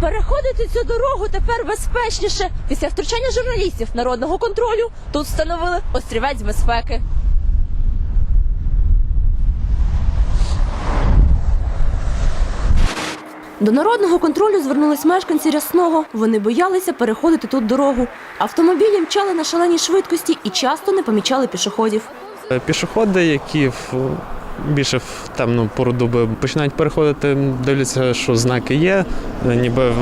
Переходити цю дорогу тепер безпечніше. Після втручання журналістів народного контролю тут встановили острівець безпеки. До народного контролю звернулись мешканці рясного. Вони боялися переходити тут дорогу. Автомобілі мчали на шаленій швидкості і часто не помічали пішоходів. Пішоходи, які більше в темну пору доби починають переходити, дивляться, що знаки є, е, ніби е,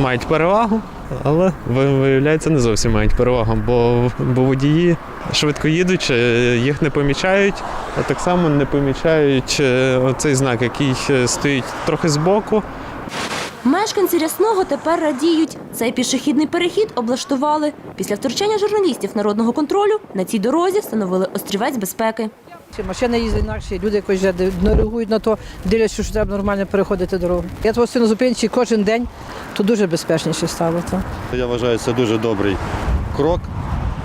мають перевагу, але виявляється, не зовсім мають перевагу, бо, бо водії швидко їдуть, е, їх не помічають, а так само не помічають цей знак, який стоїть трохи збоку. Мешканці рясного тепер радіють. Цей пішохідний перехід облаштували. Після втручання журналістів народного контролю на цій дорозі встановили острівець безпеки. Машини їздять інакше, люди якось вже не реагують на то, дивляться, що треба нормально переходити дорогу. Я твого сину зупинці кожен день, то дуже безпечніше стало. То. Я вважаю, це дуже добрий крок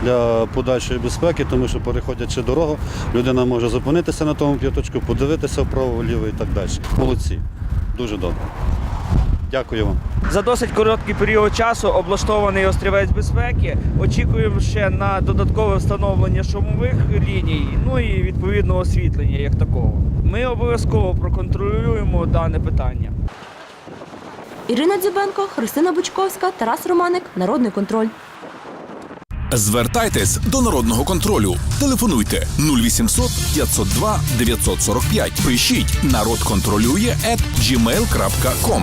для подальшої безпеки, тому що переходячи дорогу, людина може зупинитися на тому п'яточку, подивитися вправо, вліво і так далі. Молодці. Дуже добре. Дякую вам. За досить короткий період часу облаштований острівець безпеки. Очікуємо ще на додаткове встановлення шумових ліній, ну і відповідно освітлення як такого. Ми обов'язково проконтролюємо дане питання. Ірина Дзюбенко, Христина Бучковська, Тарас Романик. Народний контроль. Звертайтесь до народного контролю. Телефонуйте 0800 502 945. Пишіть народ контролює at gmail.com.